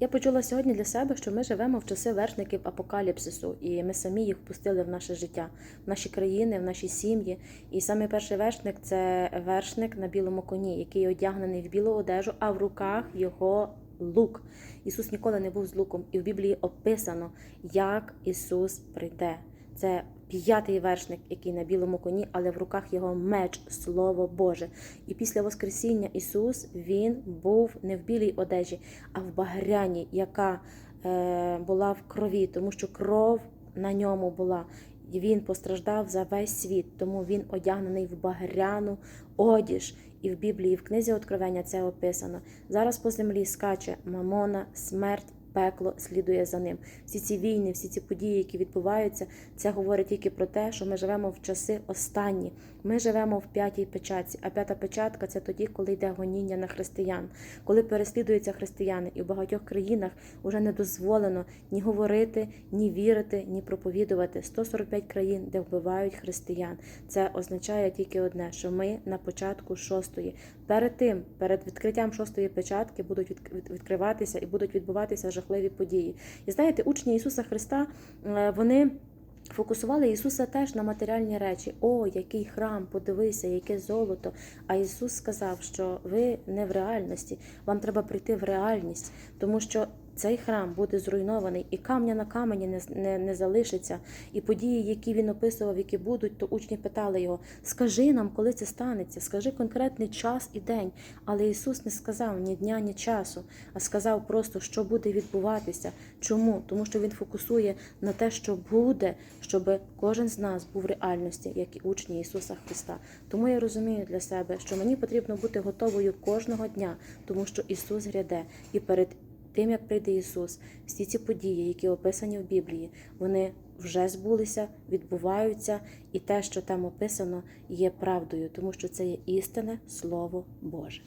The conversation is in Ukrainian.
Я почула сьогодні для себе, що ми живемо в часи вершників апокаліпсису, і ми самі їх впустили в наше життя, в наші країни, в наші сім'ї. І саме перший вершник це вершник на білому коні, який одягнений в білу одежу, а в руках його лук. Ісус ніколи не був з луком, і в Біблії описано, як Ісус прийде. Це п'ятий вершник, який на білому коні, але в руках його меч, Слово Боже. І після Воскресіння Ісус Він був не в білій одежі, а в багряній, яка е, була в крові, тому що кров на ньому була. І Він постраждав за весь світ, тому він одягнений в багряну одіж. І в Біблії, в книзі Откровення це описано. Зараз по землі скаче мамона, смерть, пекло слідує за ним. Всі ці війни, всі ці події, які відбуваються, це говорить тільки про те, що ми живемо в часи останні. Ми живемо в п'ятій печатці. А п'ята печатка це тоді, коли йде гоніння на християн, коли переслідуються християни, і в багатьох країнах вже не дозволено ні говорити, ні вірити, ні проповідувати. 145 країн, де вбивають християн. Це означає тільки одне, що ми на початку шостої. Перед тим, перед відкриттям шостої печатки, будуть від- від- відкриватися і будуть відбуватися жахливі події. І знаєте, учні Ісуса Христа е, вони. Фокусували Ісуса теж на матеріальні речі. О, який храм, подивися, яке золото. А Ісус сказав, що ви не в реальності, вам треба прийти в реальність, тому що цей храм буде зруйнований, і камня на камені не, не, не залишиться. І події, які він описував, які будуть, то учні питали його: скажи нам, коли це станеться, скажи конкретний час і день. Але Ісус не сказав ні дня, ні часу, а сказав просто, що буде відбуватися. Чому? Тому що Він фокусує на те, що буде, щоб кожен з нас був в реальності, як і учні Ісуса Христа. Тому я розумію для себе, що мені потрібно бути готовою кожного дня, тому що Ісус гряде і перед. Тим, як прийде Ісус, всі ці події, які описані в Біблії, вони вже збулися, відбуваються, і те, що там описано, є правдою, тому що це є істинне Слово Боже.